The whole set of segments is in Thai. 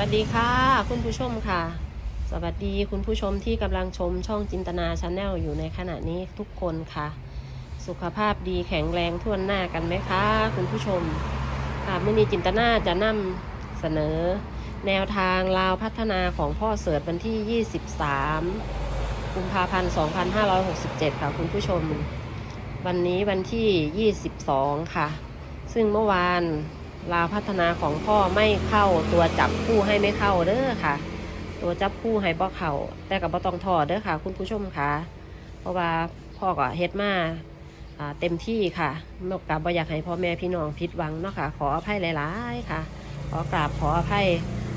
วัสดีค่ะ คุณผู้ชมค่ะ สวัสดีคุณผู้ชมที่กำลังชมช่องจินตนาชาแนลอยู่ในขณะนี้ทุกคนค่ะ สุขภาพดีแข็งแรงทั่วหน้ากันไหมคะ คุณผู้ชมค่ะมื่อนี้จินตนาจะนำเสนอ แนวทางลาวพัฒนาของพ่อเสิร์ตวันที่ 23 กุมภาพันธ์ 2567 ค่ะ คุณผู้ชม วันนี้วันที่ 22 ค่ะ ซึ่งเมื่อวาน ลาพัฒนาของพ่อไม่เข้าตัวจับคู่ให้ไม่เข้าเด้อค่ะ ตัวจับคู่ให้บ่เข้าแต่กับบ่ต้องถอดเด้อค่ะ คุณผู้ชมค่ะ เพราะว่าพ่อก็เฮ็ดมาเต็มที่ค่ะนอกจากบ่อยากให้พ่อแม่พี่น้องผิดหวังเนาะค่ะ ขออภัยหลายๆค่ะ ขอกราบขออภัย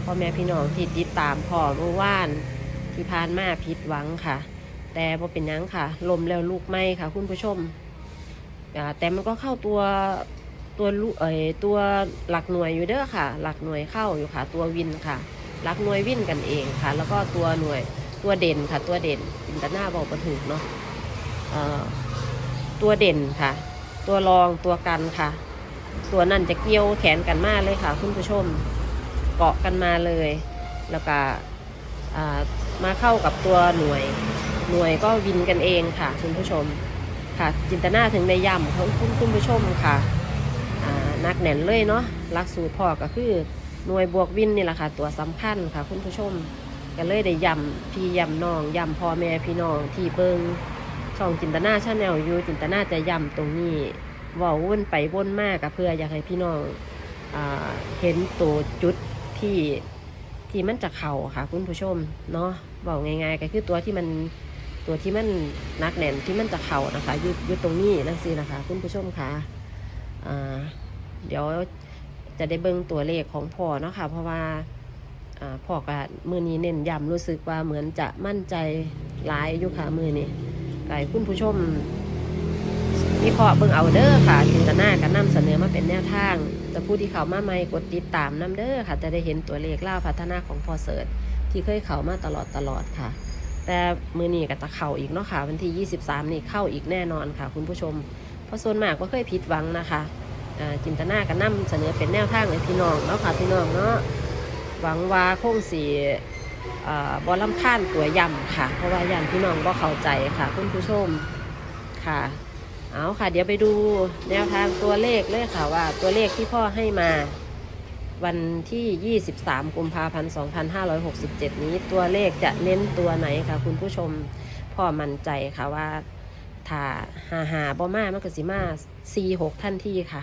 พ่อแม่พี่น้องที่ติดตามพ่อเมื่อวานที่ผ่านมาผิดหวังค่ะ แต่บ่เป็นยังค่ะ ลมแล้วลูกไม่ค่ะ คุณผู้ชมแต่มันก็เข้าตัว ตัวลูเอ่ยตัวหลักหน่วยอยู่เด้อค่ะ หลักหน่วยเข้าอยู่ค่ะ ตัววินค่ะ หลักหน่วยวินกันเองค่ะ แล้วก็ตัวหน่วยตัวเด่นค่ะ ตัวเด่นอินตาหน้าบอกประถูกเนาะเอ่อตัวเด่นค่ะ ตัวรองตัวกันค่ะ ตัวนั่นจะเกี่ยวแขนกันมากเลยค่ะ คุณผู้ชมเกาะกันมาเลย แล้วก็อ่ามาเข้ากับตัวหน่วยหน่วยก็วินกันเองค่ะ คุณผู้ชมค่ะ จินตนาถึงในย่ำของคุณคุณผู้ชมค่ะ นักแน่นเลยเนาะหลักสูตรพ่อก็คือหน่วยบวกวินนี่แหละค่ะ ตัวสำคัญค่ะ คุณผู้ชมก็เลยได้ย่ำพี่ย่ำน้องย่ำพ่อแม่พี่น้องที่เบิงช่องจินตนาชาแนลอยู่จินตนาจะย่ำตรงนี้ว่าวนไปวนมากกับเพื่ออยากให้พี่น้องอเห็นตัวจุดที่ที่มันจะเข่าค่ะ คุณผู้ชมเนาะบอกง่ายๆก็คือตัวที่มันตัวที่มันนักแน่นที่มันจะเข่านะคะยู่อยู่ตรงนี้นั่นสินะคะ คุณผู้ชมค่ะอ่า เดี๋ยวจะได้เบิ่งตัวเลขของพ่อเนาะค่ะ เพราะว่าอพ่อก็มือนี้เน้นย้ำรู้สึกว่าเหมือนจะมั่นใจหลายอยู่ค่ะมือนี้ไก่คุณผู้ชมวิเคราะห์เบิ่งเอาเด้อค่ะจินตนากันนำเสนอมาเป็นแนวทางแต่ผู้ที่เขามาใหม่กดติดตามนํเด้อค่ะ จะได้เห็นตัวเลขล่าพัฒนาของพ่อเสิร์ชที่เคยเข้ามาตลอดตลอดค่ะ แต่มือนี้ก็จะเข้าอีกเนาะค่ะวันที่ 23 นี่เข้าอีกแน่นอนค่ะ คุณผู้ชมเพราะส่วนมากก็เคยผิดหวังนะคะ จินตนากันนำเสนอเป็นแนวทางให้พี่น้องเนาะค่ะพี่น้องเนาะหวังว่าคงสีบอลำค้านตัวย่ำค่ะ เพราะว่าย่ำพี่น้องบ่เข้าใจค่ะคุณผู้ชมค่ะเอาค่ะ เดี๋ยวไปดูแนวทางตัวเลขเลยค่ะว่าตัวเลขที่พ่อให้มาวันที่ 23 กุมภาพันธ์ 2567 นี้ตัวเลขจะเน้นตัวไหนค่ะคุณผู้ชมพ่อมั่นใจค่ะว่าถ้าหาหาบ่มามันก็สิมา 46 ท่านที่ค่ะ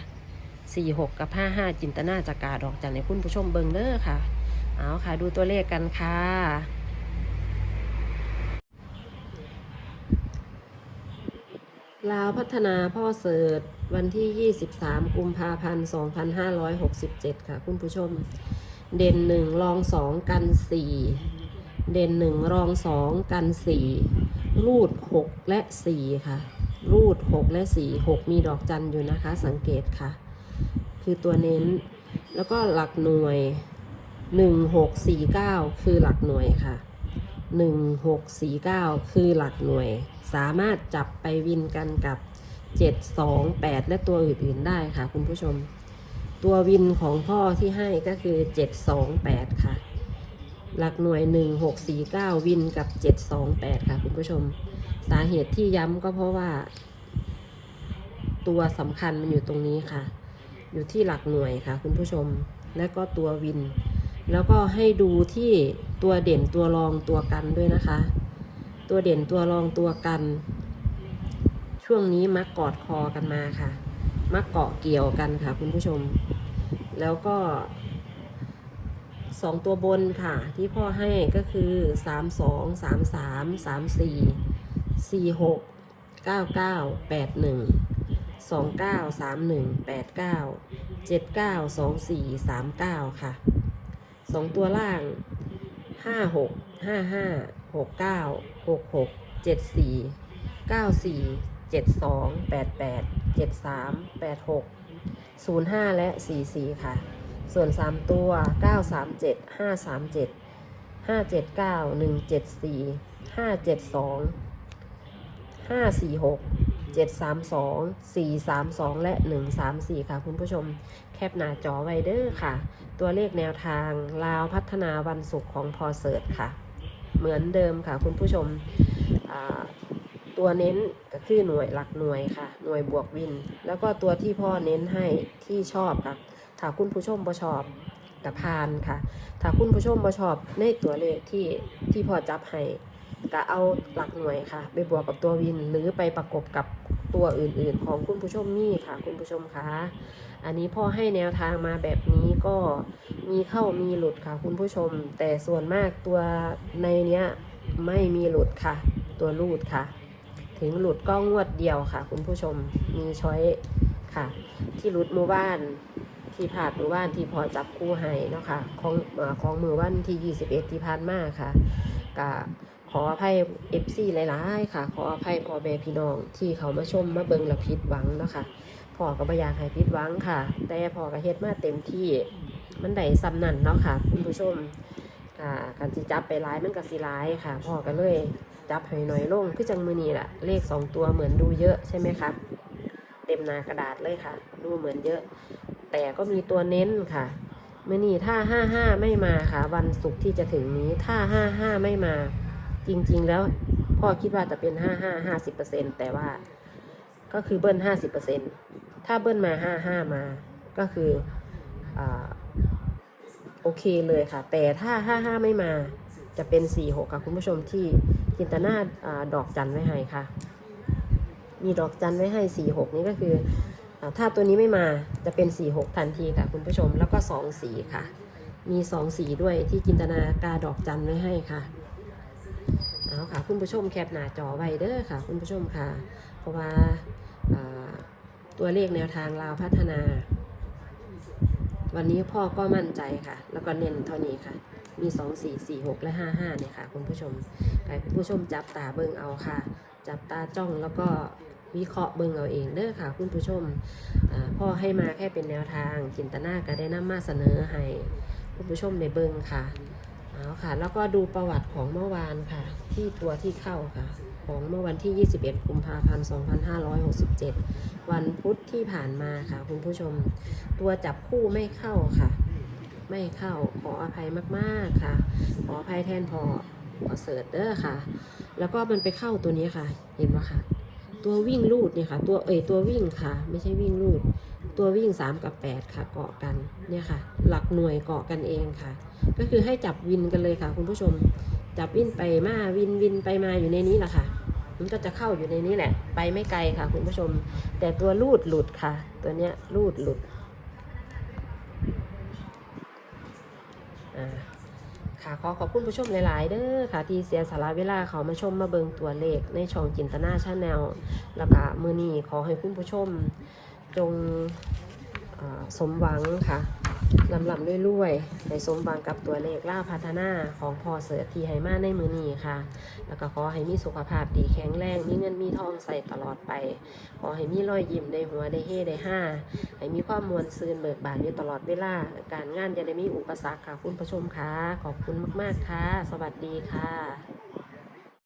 46กับ55จินตนาจากกาดอกจากในคุณผู้ชมเบิงเด้อค่ะ เอาค่ะดูตัวเลขกันค่ะลาวพัฒนาพ่อเสิร์ตวันที่ 23 กุมภาพันธ์ 2567 ค่ะ คุณผู้ชม เด่นหนึ่งรองสองกันสี่เด่นหนึ่งรองสองกันสี่รูดหกและสี่ค่ะ รูดหกและสี่หกมีดอกจันอยู่นะคะ สังเกตค่ะ คือตัวเน้น แล้วก็หลักหน่วยหนึ่งหกสี่เก้าคือหลักหน่วยค่ะหนึ่งหกสี่เก้าคือหลักหน่วย สามารถจับไปวินกันกับเจ็ดสองแปดและตัวอื่นๆได้ค่ะ คุณผู้ชม ตัววินของพ่อที่ให้ก็คือเจ็ดสองแปดค่ะ หลักหน่วยหนึ่งหกสี่เก้าวินกับเจ็ดสองแปดค่ะคุณผู้ชม สาเหตุที่ย้ำก็เพราะว่าตัวสำคัญมันอยู่ตรงนี้ค่ะ อยู่ที่หลักหน่วยค่ะ คุณผู้ชม และก็ตัววิน แล้วก็ให้ดูที่ตัวเด่นตัวรองตัวกันด้วยนะคะ ตัวเด่นตัวรองตัวกัน ช่วงนี้มักกอดคอกันมาค่ะ มักเกาะเกี่ยวกันค่ะ คุณผู้ชม แล้วก็สองตัวบนค่ะ ที่พ่อให้ก็คือสามสองสามสามสามสี่สี่หกเก้าเก้าแปดหนึ่ง สองเก้าสามหนึ่งแปดเก้าเจ็ดเก้าสองสี่สามเก้าค่ะสองตัวล่างห้าหกห้าห้าหกเก้าหกหกเจ็ดสี่เก้าสี่เจ็ดสองแปดแปดเจ็ดสามแปดหกศูนย์ห้าและสี่สี่ค่ะ ส่วน3ตัว937 537 579 174 572 546 732 432 และ 134 ค่ะคุณผู้ชมแคปหน้าจอไวเด้อค่ะ ตัวเลขแนวทางลาวพัฒนาวันศุกร์ของพอเสิร์ตค่ะ เหมือนเดิมค่ะคุณผู้ชมตัวเน้นก็คือหน่วยหลักหน่วยค่ะ หน่วยบวกวิน แล้วก็ตัวที่พ่อเน้นให้ที่ชอบค่ะถ้าคุณผู้ชมบ่ชอบกับพานค่ะ ถ้าคุณผู้ชมบ่ชอบในตัวเลขที่ที่พ่อจับให้ ก็เอาหลักหน่วยค่ะ ไปบวกกับตัววินหรือไปประกบกับตัวอื่นๆ ของคุณผู้ชมนี่ค่ะ คุณผู้ชมคะอันนี้พ่อให้แนวทางมาแบบนี้ก็มีเข้ามีหลุดค่ะ คุณผู้ชม แต่ส่วนมากตัวในเนี้ยไม่มีหลุดค่ะ ตัวรูดค่ะ ถึงหลุดก็งวดเดียวค่ะ คุณผู้ชมมีช้อยค่ะ ที่หลุดมู่บ้านที่ผ่านมู่บ้านที่พอจับคู่ให้เนาะค่ะของของมือวันที่ 21 ที่ผ่านมาค่ะก็ ขออภัยเอฟซีหลายๆค่ะ ขออภัยพ่อแม่พี่น้องที่เขามาชมมาเบิงและผิดหวังเนาะค่ะพ่อก็บ่อยากให้ผิดหวังค่ะ แต่พ่อก็เฮ็ดมาเต็มที่มันได้ซ้ำนั่นเนาะค่ะคุณผู้ชมอ่าการสิจับไปหลายมันก็สิหลายค่ะพ่อก็เลยจับให้น้อยลงคือจังมือนี้แหละเลขสองตัวเหมือนดูเยอะใช่ไหมคะเต็มหนากระดาษเลยค่ะ ดูเหมือนเยอะ แต่ก็มีตัวเน้นค่ะเมื่อนี้ถ้าห้าห้าไม่มาค่ะ วันศุกร์ที่จะถึงนี้ถ้าห้าห้าไม่มา จริง ๆ แล้วพ่อคิดว่าจะเป็นห้าห้าห้าสิบเปอร์เซ็นแต่ว่า ก็คือเบิ้ลห้าสิบเปอร์เซ็นถ้าเบิ้ลมาห้าห้ามา ก็คืออ่าโอเคเลยค่ะ แต่ถ้าห้าห้าไม่มาจะเป็นสี่หกค่ะคุณผู้ชมที่จินตนาอดอกจันไว้ให้ค่ะ มีดอกจันไว้ให้สี่หกนี่ก็คืออถ้าตัวนี้ไม่มาจะเป็น4 6ทันทีค่ะคุณผู้ชมแล้วก็2สีค่ะ มี2สีด้วยที่จินตนากาดอกจันไว้ให้ค่ะ เอาค่ะ คุณผู้ชมแคปหน้าจอไว้เด้อค่ะ คุณผู้ชมค่ะ เพราะว่าตัวเลขแนวทางลาวพัฒนา วันนี้พ่อก็มั่นใจค่ะ แล้วก็เน้นเท่านี้ค่ะ มี 2 4 4 6 และ 5 5เนี่ยค่ะ คุณผู้ชมให้คุณผู้ชมจับตาเบิ่งเอาค่ะ จับตาจ้องแล้วก็วิเคราะห์เบิ่งเอาเองเด้อค่ะ คุณผู้ชมพ่อให้มาแค่เป็นแนวทางจินตนาก็ได้นำมาเสนอให้คุณผู้ชมในเบิ่งค่ะ เอาค่ะ แล้วก็ดูประวัติของเมื่อวานค่ะ ที่ตัวที่เข้าค่ะ ของเมื่อวันที่ 21 กุมภาพันธ์ 2567 วันพุธที่ผ่านมาค่ะ คุณผู้ชม ตัวจับคู่ไม่เข้าค่ะ ไม่เข้าขออภัยมากๆค่ะ ขออภัยแทนพอพอเสิร์ชเด้อค่ะ แล้วก็มันไปเข้าตัวนี้ค่ะ เห็นไหมคะตัววิ่งลูดเนี่ยค่ะ ตัวเอ่ยตัววิ่งค่ะ ไม่ใช่วิ่งลูด ตัววิ่ง 3 กับ 8 ค่ะเกาะกันเนี่ยค่ะ หลักหน่วยเกาะกันเองค่ะ ก็คือให้จับวินกันเลยค่ะ คุณผู้ชม จับวินไปมาวินวินไปมาอยู่ในนี้แหละค่ะ มันก็จะเข้าอยู่ในนี้แหละ ไปไม่ไกลค่ะ คุณผู้ชม แต่ตัวลูดหลุดค่ะ ตัวเนี้ยลูดหลุดค่ะขอขอบคุณผู้ชมหลาย ๆ เด้อค่ะ ที่เสียสาระเวลาเขามาชมมาเบิงตัวเลขในช่องจินตนาชาแนลแล้วก็มือนี้ขอให้คุณผู้ชมจงสมหวังค่ะ ลำลำๆรวยๆในสมหวังกับตัวเลขล่าพัฒนาของพอเสือทีให้มาในมือนี้ค่ะ แล้วก็ขอให้มีสุขภาพดีแข็งแรง มีเงินมีทองใส่ตลอดไป ขอให้มีรอยยิ้มได้หัวได้เฮได้ห้า ให้มีความมวลซืนเบิกบานอยู่ตลอดเวลา การงานจะได้มีอุปสรรคค่ะคุณผู้ชมค่ะ ขอบคุณมากๆค่ะ สวัสดีค่ะ